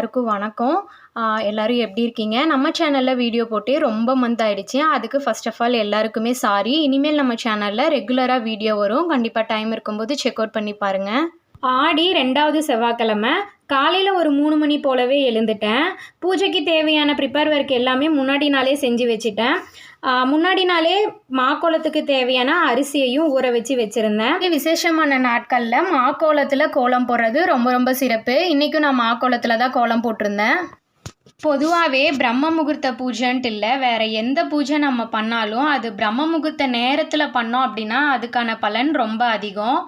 எல்லாருக்கும் வணக்கம். எல்லோரும் எல்லாரும் எப்படி இருக்கீங்க? நம்ம சேனலில் வீடியோ போட்டு ரொம்ப மந்த் ஆகிடுச்சு அதுக்கு ஃபஸ்ட் ஆஃப் ஆல் எல்லாருக்குமே சாரி இனிமேல் நம்ம சேனலில் ரெகுலராக வீடியோ வரும். கண்டிப்பாக டைம் இருக்கும்போது செக் அவுட் பண்ணி பாருங்கள் ஆடி ரெண்டாவது செவ்வாய்க்கிழமை. காலையில் ஒரு மூணு மணி போலவே எழுந்துட்டேன். பூஜைக்கு தேவையான ப்ரிப்பேர் ஒர்க் எல்லாமே முன்னாடி நாளே செஞ்சு வச்சுட்டேன். முன்னாடி நாளே மாக்கோலத்துக்கு தேவையான அரிசியையும் ஊற வச்சு வச்சுருந்தேன். விசேஷமான நாட்களில் மாக்கோலத்தில் கோலம் போடுறது ரொம்ப ரொம்ப சிறப்பு. இன்றைக்கும் நான் மாக்கோலத்தில் தான் கோலம் போட்டிருந்தேன். பொதுவாகவே பிரம்ம முகூர்த்த பூஜைன்ட்டு இல்லை வேற எந்த பூஜை நம்ம பண்ணாலும் அது பிரம்ம முகூர்த்த நேரத்தில் பண்ணோம் அப்படின்னா அதுக்கான பலன் ரொம்ப அதிகம்.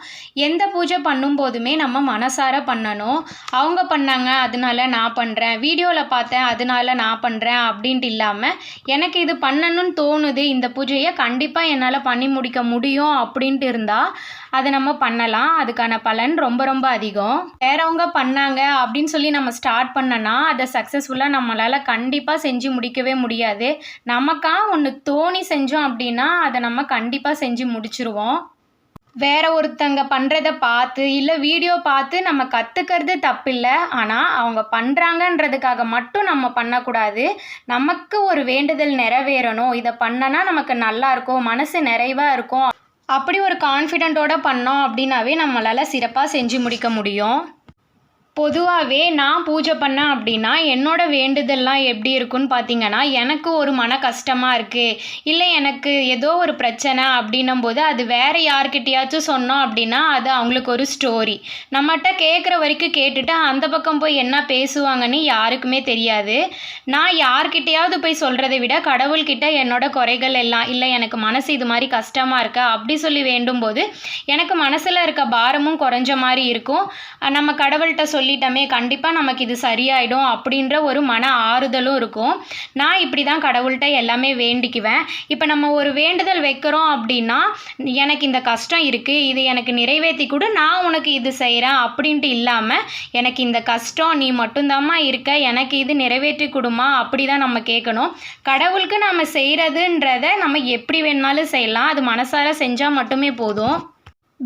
எந்த பூஜை பண்ணும்போதுமே நம்ம மனசார பண்ணணும். அவங்க பண்ணாங்க அதனால நான் பண்ணுறேன் வீடியோவில் பார்த்தேன் அதனால நான் பண்ணுறேன் அப்படின்ட்டு இல்லாமல் எனக்கு இது பண்ணணும்னு தோணுது இந்த பூஜையை கண்டிப்பாக என்னால் பண்ணி முடிக்க முடியும் அப்படின்ட்டு இருந்தால் அதை நம்ம பண்ணலாம். அதுக்கான பலன் ரொம்ப ரொம்ப அதிகம். வேறவங்க பண்ணாங்க அப்படின்னு சொல்லி நம்ம ஸ்டார்ட் பண்ணனா அதை சக்ஸஸ்ஃபுல்லாக நம்மளால் கண்டிப்பாக செஞ்சு முடிக்கவே முடியாது. நமக்கா ஒன்று தோணி செஞ்சோம் அப்படின்னா அதை நம்ம கண்டிப்பாக செஞ்சு முடிச்சிருவோம். வேற ஒருத்தங்க பண்ணுறத பார்த்து இல்லை வீடியோ பார்த்து நம்ம கற்றுக்கிறது தப்பில்லை. ஆனால் அவங்க பண்ணுறாங்கன்றதுக்காக மட்டும் நம்ம பண்ணக்கூடாது. நமக்கு ஒரு வேண்டுதல் நிறைவேறணும். இதை பண்ணனா நமக்கு நல்லா இருக்கும் மனசு நிறைவாக இருக்கும். அப்படி ஒரு கான்ஃபிடென்ட்டோட பண்ணோம் அப்படின்னாவே நம்மளால் சிறப்பாக செஞ்சு முடிக்க முடியும். பொதுவாகவே நான் பூஜை பண்ணேன் அப்படின்னா என்னோட வேண்டுதல்லாம் எப்படி இருக்குன்னு பார்த்தீங்கன்னா எனக்கு ஒரு மன கஷ்டமாக இருக்குது இல்லை எனக்கு ஏதோ ஒரு பிரச்சனை அப்படின்னும் போது அது வேறு யார்கிட்டயாச்சும் சொன்னோம் அப்படின்னா அது அவங்களுக்கு ஒரு ஸ்டோரி நம்மகிட்ட கேட்குற வரைக்கும் கேட்டுட்டு அந்த பக்கம் போய் என்ன பேசுவாங்கன்னு யாருக்குமே தெரியாது. நான் யார்கிட்டையாவது போய் சொல்கிறத விட கடவுள்கிட்ட என்னோட குறைகள் எல்லாம் இல்லை எனக்கு மனசு இது மாதிரி கஷ்டமாக இருக்கா அப்படி சொல்லி வேண்டும் போது எனக்கு மனசில் இருக்க பாரமும் குறைஞ்ச மாதிரி இருக்கும். நம்ம கடவுள்கிட்ட சொல்லிட்டோமே கண்டிப்பாக நமக்கு இது சரியாயிடும் அப்படின்ற ஒரு மன ஆறுதலும் இருக்கும். நான் இப்படி தான் கடவுள்கிட்ட எல்லாமே வேண்டிக்குவேன். இப்போ நம்ம ஒரு வேண்டுதல் வைக்கிறோம் அப்படின்னா எனக்கு இந்த கஷ்டம் இருக்குது இது எனக்கு நிறைவேற்றி கொடு நான் உனக்கு இது செய்கிறேன் அப்படின்ட்டு இல்லாமல் எனக்கு இந்த கஷ்டம் நீ மட்டும்தாம்மா இருக்க எனக்கு இது நிறைவேற்றி கொடுமா அப்படி தான் நம்ம கேட்கணும். கடவுளுக்கு நம்ம செய்கிறதுன்றத நம்ம எப்படி வேணாலும் செய்யலாம். அது மனசார செஞ்சால் மட்டுமே போதும்.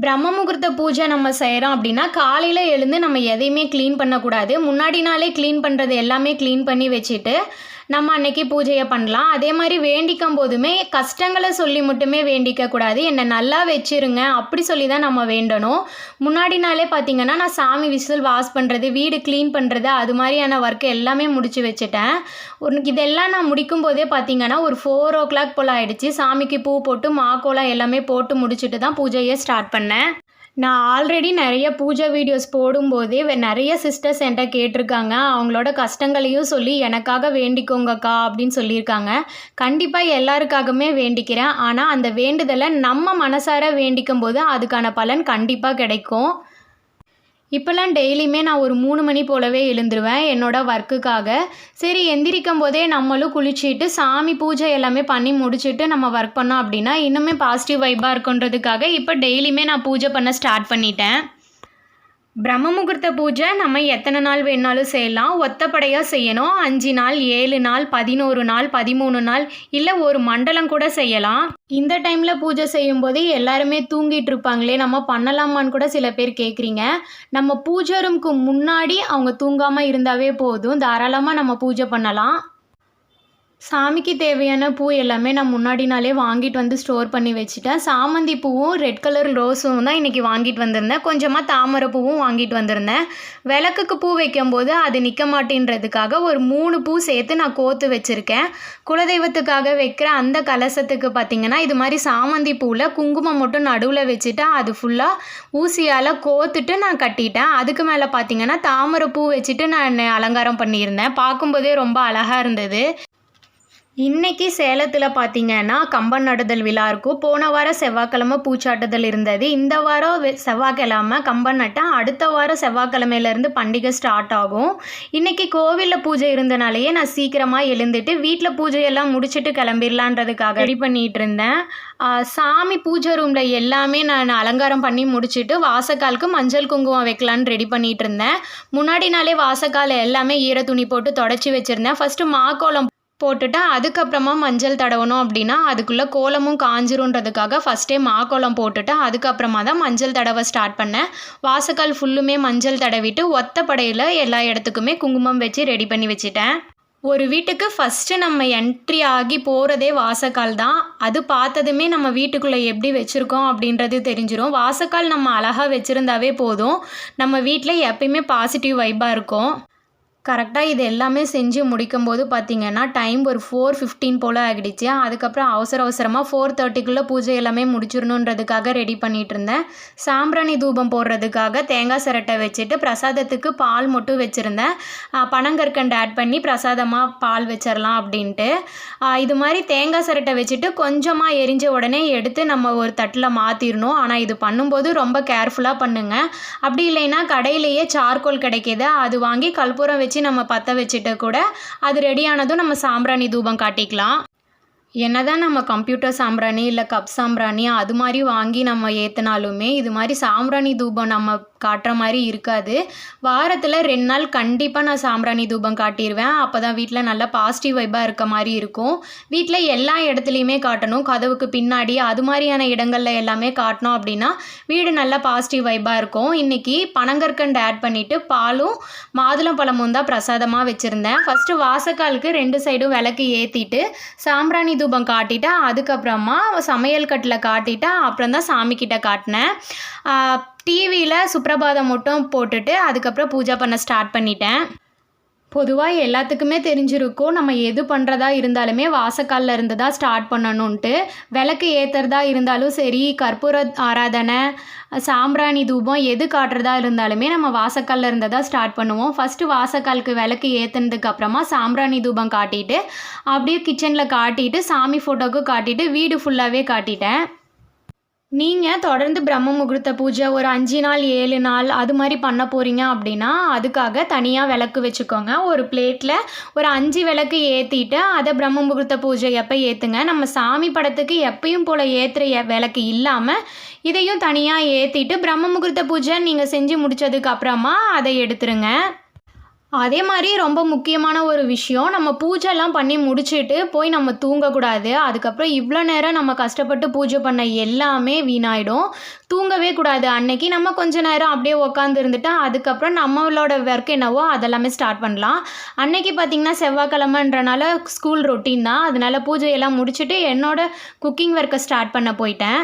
பிரம்ம முகூர்த்த பூஜை நம்ம செய்கிறோம் அப்படின்னா காலையில் எழுந்து நம்ம எதையுமே க்ளீன் பண்ணக்கூடாது. முன்னாடி நாளே க்ளீன் பண்ணுறது எல்லாமே க்ளீன் பண்ணி வச்சுட்டு நம்ம அன்னைக்கு பூஜையை பண்ணலாம். அதே மாதிரி வேண்டிக்கும் போதுமே கஷ்டங்களை சொல்லி மட்டுமே வேண்டிக்க கூடாது. என்னை நல்லா வச்சிருங்க. அப்படி சொல்லி தான் நம்ம வேண்டணும். முன்னாடி நாளே பார்த்தீங்கன்னா நான் சாமி விசில் வாஷ் பண்ணுறது வீடு க்ளீன் பண்ணுறது அது மாதிரியான ஒர்க் எல்லாமே முடிச்சு வச்சுட்டேன். உனக்கு இதெல்லாம் நான் முடிக்கும் போதே பார்த்தீங்கன்னா ஒரு ஃபோர் ஓ கிளாக் போல் ஆயிடுச்சு. சாமிக்கு பூ போட்டு மாக்கோலம் எல்லாமே போட்டு முடிச்சுட்டு தான் பூஜையை ஸ்டார்ட் பண்ணேன். நான் ஆல்ரெடி நிறைய பூஜை வீடியோஸ் போடும்போதே நிறைய சிஸ்டர்ஸ் என்கிட்ட கேட்டிருக்காங்க. அவங்களோட கஷ்டங்களையும் சொல்லி எனக்காக வேண்டிக்கோங்கக்கா அப்படின்னு சொல்லியிருக்காங்க. கண்டிப்பாக எல்லாருக்காகவுமே வேண்டிக்கிறேன். ஆனால் அந்த வேண்டுதலை நம்ம மனசார வேண்டிக்கும் போது அதுக்கான பலன் கண்டிப்பாக கிடைக்கும். இப்போல்லாம் டெய்லியுமே நான் ஒரு மூணு மணி போலவே எழுந்துருவேன் என்னோட ஒர்க்குக்காக சரி எந்திரிக்கும் போதே நம்மளும் குளிச்சுட்டு சாமி பூஜை எல்லாமே பண்ணி முடிச்சுட்டு நம்ம ஒர்க் பண்ணோம் அப்படின்னா இன்னுமே பாசிட்டிவ் வைப்பாக இருக்குன்றதுக்காக இப்போ டெய்லியுமே நான் பூஜை பண்ண ஸ்டார்ட் பண்ணிட்டேன். பிரம்ம முகூர்த்த பூஜை நம்ம எத்தனை நாள் வேணாலும் செய்யலாம். ஒத்தப்படையாக செய்யணும். அஞ்சு நாள் ஏழு நாள் பதினோரு நாள் பதிமூணு நாள் இல்லை ஒரு மண்டலம் கூட செய்யலாம். இந்த டைமில் பூஜை செய்யும்போது எல்லாருமே தூங்கிட்டு இருப்பாங்களே நம்ம பண்ணலாமான்னு கூட சில பேர் கேட்குறீங்க நம்ம பூஜை ரூம்க்கு முன்னாடி அவங்க தூங்காமல் இருந்தாவே போதும். தாராளமாக நம்ம பூஜை பண்ணலாம். சாமிக்கு தேவையான பூ எல்லாமே நான் முன்னாடி நாளே வாங்கிட்டு வந்து ஸ்டோர் பண்ணி வச்சுட்டேன். சாமந்தி பூவும் ரெட் கலர் ரோஸும் தான் இன்றைக்கி வாங்கிட்டு வந்திருந்தேன். கொஞ்சமாக தாமரை பூவும் வாங்கிட்டு வந்திருந்தேன். விளக்குக்கு பூ வைக்கும்போது அது நிற்க மாட்டேன்றதுக்காக ஒரு மூணு பூ சேர்த்து நான் கோத்து வச்சுருக்கேன். குலதெய்வத்துக்காக வைக்கிற அந்த கலசத்துக்கு பார்த்திங்கன்னா இது மாதிரி சாமந்தி பூவில் குங்குமம் மட்டும் நடுவில் வச்சுட்டு அது ஃபுல்லாக ஊசியால் கோத்துட்டு நான் கட்டிட்டேன். அதுக்கு மேலே பார்த்திங்கன்னா தாமரை பூ வச்சுட்டு நான் அலங்காரம் பண்ணியிருந்தேன். பார்க்கும்போதே ரொம்ப அழகாக இருந்தது. இன்னைக்கு சேலத்தில் பார்த்தீங்கன்னா கம்பன் நடுதல் விழா இருக்கும் போன வாரம் செவ்வாய்க்கிழமை பூச்சாட்டுதல் இருந்தது. இந்த வாரம் வெ- செவ்வாய்க்கிழமை கம்பன் நட்டா அடுத்த வாரம் செவ்வாய்க்கிழமையிலேருந்து பண்டிகை ஸ்டார்ட் ஆகும். இன்னைக்கு கோவிலில் பூஜை இருந்தனாலேயே நான் சீக்கிரமாக எழுந்துட்டு வீட்டில் பூஜையெல்லாம் முடிச்சுட்டு கிளம்பிடலான்றதுக்காக ரெடி பண்ணிகிட்டு இருந்தேன். சாமி பூஜை ரூமில் எல்லாமே நான் அலங்காரம் பண்ணி முடிச்சுட்டு வாசக்காலுக்கு மஞ்சள் குங்குமம் வைக்கலான்னு ரெடி பண்ணிகிட்டு இருந்தேன். முன்னாடி நாளே வாசக்கால் எல்லாமே ஈர துணி போட்டு தொடச்சி வச்சுருந்தேன். ஃபஸ்ட்டு மாக்கோலம் போட்டுட்டு அதுக்கப்புறமா மஞ்சள் தடவணும் அப்படின்னா அதுக்குள்ளே கோலமும் காஞ்சிருன்றதுக்காக ஃபஸ்ட்டே மாக்கோலம் போட்டுட்டு அதுக்கப்புறமா தான் மஞ்சள் தடவை ஸ்டார்ட் பண்ணேன். வாசக்கால் ஃபுல்லுமே மஞ்சள் தடவிட்டு ஒத்தப்படையில் எல்லா இடத்துக்குமே குங்குமம் வச்சு ரெடி பண்ணி வச்சுட்டேன். ஒரு வீட்டுக்கு ஃபஸ்ட்டு நம்ம என்ட்ரி ஆகி போகிறதே வாசக்கால் தான். அது பார்த்ததுமே நம்ம வீட்டுக்குள்ளே எப்படி வச்சுருக்கோம் அப்படின்றது தெரிஞ்சிடும் வாசக்கால் நம்ம அழகாக வச்சுருந்தாவே போதும். நம்ம வீட்டில் எப்பயுமே பாசிட்டிவ் வைப்பாக இருக்கும். கரெக்டாக இது எல்லாமே செஞ்சு முடிக்கும்போது பார்த்தீங்கன்னா டைம் ஒரு ஃபோர் ஃபிஃப்டீன் போல் ஆகிடுச்சு. அதுக்கப்புறம் அவசர அவசரமாக ஃபோர் தேர்ட்டிக்குள்ளே பூஜை எல்லாமே முடிச்சிடணுன்றதுக்காக ரெடி பண்ணிகிட்டு இருந்தேன். சாம்பிராணி தூபம் போடுறதுக்காக தேங்காய் சிரட்டை வச்சுட்டு பிரசாதத்துக்கு பால் மட்டும் வச்சுருந்தேன். பனங்கற்கண்டு ஆட் பண்ணி பிரசாதமாக பால் வச்சிடலாம் அப்படின்ட்டு. இது மாதிரி தேங்காய் சிரட்டை வச்சுட்டு கொஞ்சமாக எரிஞ்ச உடனே எடுத்து நம்ம ஒரு தட்டில் மாற்றிடணும் ஆனால் இது பண்ணும்போது ரொம்ப கேர்ஃபுல்லாக பண்ணுங்கள் அப்படி இல்லைன்னா கடையிலேயே சார்கோல் கிடைக்கிது. அது வாங்கி கற்பூரம் வச்சு வச்சு நம்ம பற்ற வச்சுட்டு கூட அது ரெடியானதும் நம்ம சாம்பிராணி தூபம் காட்டிக்கலாம். என்னதான் நம்ம கம்ப்யூட்டர் சாம்பிராணி இல்லை கப் சாம்பிராணி அது மாதிரி வாங்கி நம்ம ஏற்றினாலுமே இது மாதிரி சாம்பிராணி தூபம் நம்ம காட்டுற மாதிரி இருக்காது. வாரத்தில் ரெண்டு நாள் கண்டிப்பாக நான் சாம்பிராணி தூபம் காட்டிடுவேன் அப்போ தான் வீட்டில் நல்லா பாசிட்டிவ் வைப்பாக இருக்க மாதிரி இருக்கும். வீட்டில் எல்லா இடத்துலையுமே காட்டணும். கதவுக்கு பின்னாடி அது மாதிரியான இடங்களில் எல்லாமே காட்டணும் அப்படின்னா வீடு நல்லா பாசிட்டிவ் வைப்பாக இருக்கும். இன்றைக்கி பனங்கற்கண்டு ஆட் பண்ணிவிட்டு பாலும் மாதுளம் பழமும் தான் பிரசாதமாக வச்சுருந்தேன். ஃபஸ்ட்டு வாசக்காலுக்கு ரெண்டு சைடும் விளக்கு ஏற்றிட்டு சாம்பிராணி தூபம் காட்டிட்டு அதுக்கப்புறமா சமையல் கட்டில் காட்டிட்டேன் அப்புறம் தான் சாமிக்கிட்ட காட்டினேன். டிவியில் சுப்ரபாதம் மட்டும் போட்டுட்டு அதுக்கப்புறம் பூஜை பண்ண ஸ்டார்ட் பண்ணிட்டேன். பொதுவாக எல்லாத்துக்குமே தெரிஞ்சிருக்கும். நம்ம எது பண்ணுறதா இருந்தாலுமே வாசக்காலில் இருந்து தான் ஸ்டார்ட் பண்ணணுன்ட்டு விளக்கு ஏற்றுறதா இருந்தாலும் சரி கற்பூர ஆராதனை சாம்பிராணி தூபம் எது காட்டுறதா இருந்தாலுமே நம்ம வாசக்காலில் இருந்து தான் ஸ்டார்ட் பண்ணுவோம். ஃபஸ்ட்டு வாசக்காலுக்கு விளக்கு ஏற்றுனதுக்கு அப்புறமா சாம்பிராணி தூபம் காட்டிட்டு அப்படியே கிச்சனில் காட்டிட்டு சாமி ஃபோட்டோக்கு காட்டிட்டு வீடு ஃபுல்லாகவே காட்டிட்டேன். நீங்கள் தொடர்ந்து பிரம்ம முகூர்த்த பூஜை ஒரு அஞ்சு நாள் ஏழு நாள் அது மாதிரி பண்ண போகிறீங்க அப்படின்னா அதுக்காக தனியாக விளக்கு வச்சுக்கோங்க. ஒரு பிளேட்டில் ஒரு அஞ்சு விளக்கு ஏற்றிட்டு அதை பிரம்ம முகூர்த்த பூஜை எப்போ ஏற்றுங்க நம்ம சாமி படத்துக்கு எப்பயும் போல் ஏற்றுற விளக்கு இல்லாமல் இதையும் தனியாக ஏற்றிட்டு பிரம்ம முகூர்த்த பூஜை நீங்கள் செஞ்சு முடித்ததுக்கு அப்புறமா அதை எடுத்துருங்க. அதே மாதிரி ரொம்ப முக்கியமான ஒரு விஷயம் நம்ம பூஜைலாம் பண்ணி முடிச்சுட்டு போய் நம்ம தூங்கக்கூடாது. அதுக்கப்புறம் இவ்வளோ நேரம் நம்ம கஷ்டப்பட்டு பூஜை பண்ண எல்லாமே வீணாயிடும். தூங்கவே கூடாது. அன்னைக்கு நம்ம கொஞ்ச நேரம் அப்படியே உக்காந்து இருந்துட்டு அதுக்கப்புறம் நம்மளோட ஒர்க் என்னவோ அதெல்லாமே ஸ்டார்ட் பண்ணலாம். அன்னைக்கு பார்த்திங்கன்னா செவ்வாய்க்கிழமைன்றனால ஸ்கூல் ரொட்டீன் தான். அதனால் பூஜையெல்லாம் முடிச்சுட்டு என்னோட குக்கிங் ஒர்க்கை ஸ்டார்ட் பண்ண போயிட்டேன்.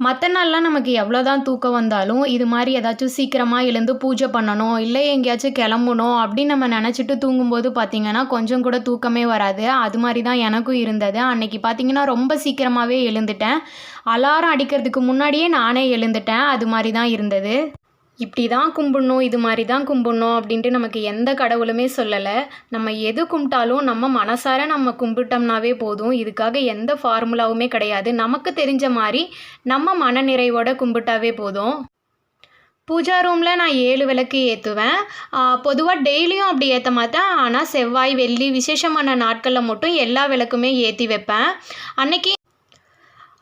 மற்ற நாள்லாம் நமக்கு எவ்வளோ தான் தூக்கம் வந்தாலும் இது மாதிரி ஏதாச்சும் சீக்கிரமாக எழுந்து பூஜை பண்ணணும் இல்லை எங்கேயாச்சும் கிளம்பணும் அப்படின்னு நம்ம நினச்சிட்டு தூங்கும்போது பார்த்திங்கன்னா கொஞ்சம் கூட தூக்கமே வராது. அது மாதிரி தான் எனக்கும் இருந்தது. அன்னைக்கு பார்த்திங்கன்னா ரொம்ப சீக்கிரமாகவே எழுந்துட்டேன். அலாரம் அடிக்கிறதுக்கு முன்னாடியே நானே எழுந்துட்டேன். அது மாதிரி தான் இருந்தது. இப்படி தான் கும்பிடணும் இது மாதிரி தான் கும்பிடணும் அப்படின்ட்டு நமக்கு எந்த கடவுளுமே சொல்லலை. நம்ம எது கும்பிட்டாலும் நம்ம மனசார நம்ம கும்பிட்டோம்னாவே போதும். இதுக்காக எந்த ஃபார்முலாவுமே கிடையாது. நமக்கு தெரிஞ்ச மாதிரி நம்ம மனநிறைவோட கும்பிட்டாவே போதும். பூஜா ரூமில் நான் ஏழு விளக்கு ஏற்றுவேன் பொதுவாக டெய்லியும் அப்படி ஏற்ற மாட்டேன் ஆனால் செவ்வாய் வெள்ளி விசேஷமான நாட்களில் மட்டும் எல்லா விளக்குமே ஏற்றி வைப்பேன். அன்றைக்கி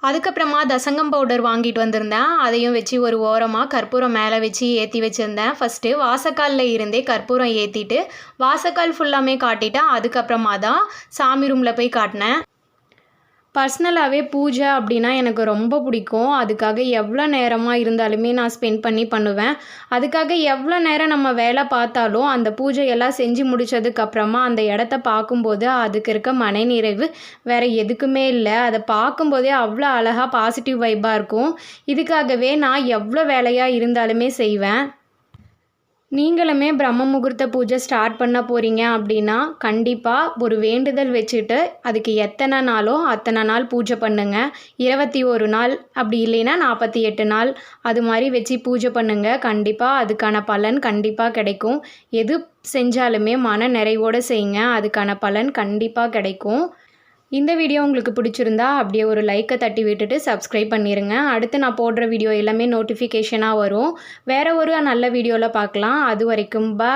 அதுக்கப்புறமா தசங்கம் பவுடர் வாங்கிட்டு வந்திருந்தேன். அதையும் வச்சு ஒரு ஓரமாக கற்பூரம் மேலே வச்சு ஏற்றி வச்சுருந்தேன். ஃபஸ்ட்டு வாசக்காலில் இருந்தே கற்பூரம் ஏற்றிட்டு வாசக்கால் ஃபுல்லாமே காட்டிட்டேன். அதுக்கப்புறமா தான் சாமி ரூமில் போய் காட்டினேன். பர்சனலாகவே பூஜை அப்படின்னா எனக்கு ரொம்ப பிடிக்கும். அதுக்காக எவ்வளோ நேரமாக இருந்தாலுமே நான் ஸ்பெண்ட் பண்ணி பண்ணுவேன். அதுக்காக எவ்வளோ நேரம் நம்ம வேலை பார்த்தாலும் அந்த பூஜையெல்லாம் செஞ்சு முடித்ததுக்கப்புறமா அந்த இடத்த பார்க்கும்போது அதுக்கு இருக்க மனநிறைவு வேறு எதுக்குமே இல்லை. அதை பார்க்கும்போதே அவ்வளோ அழகாக பாசிட்டிவ் வைப்பாக இருக்கும். இதுக்காகவே நான் எவ்வளோ வேலையாக இருந்தாலுமே செய்வேன். நீங்களுமே பிரம்ம முகூர்த்த பூஜை ஸ்டார்ட் பண்ண போகிறீங்க அப்படின்னா கண்டிப்பாக ஒரு வேண்டுதல் வச்சுட்டு அதுக்கு எத்தனை நாளோ அத்தனை நாள் பூஜை பண்ணுங்கள் இருபத்தி ஒரு நாள் அப்படி இல்லைன்னா நாற்பத்தி எட்டு நாள். அது மாதிரி வச்சு பூஜை பண்ணுங்கள் கண்டிப்பாக அதுக்கான பலன் கண்டிப்பாக கிடைக்கும். எது செஞ்சாலுமே மன நிறைவோடு செய்யுங்க. அதுக்கான பலன் கண்டிப்பாக கிடைக்கும். இந்த வீடியோ உங்களுக்கு பிடிச்சிருந்தா அப்படியே ஒரு லைக்கை தட்டி விட்டுட்டு சப்ஸ்கிரைப் பண்ணிடுங்க அடுத்து நான் போடுற வீடியோ எல்லாமே நோட்டிஃபிகேஷனாக வரும். வேறு ஒரு நல்ல வீடியோவில் பார்க்கலாம். அது வரைக்கும் பா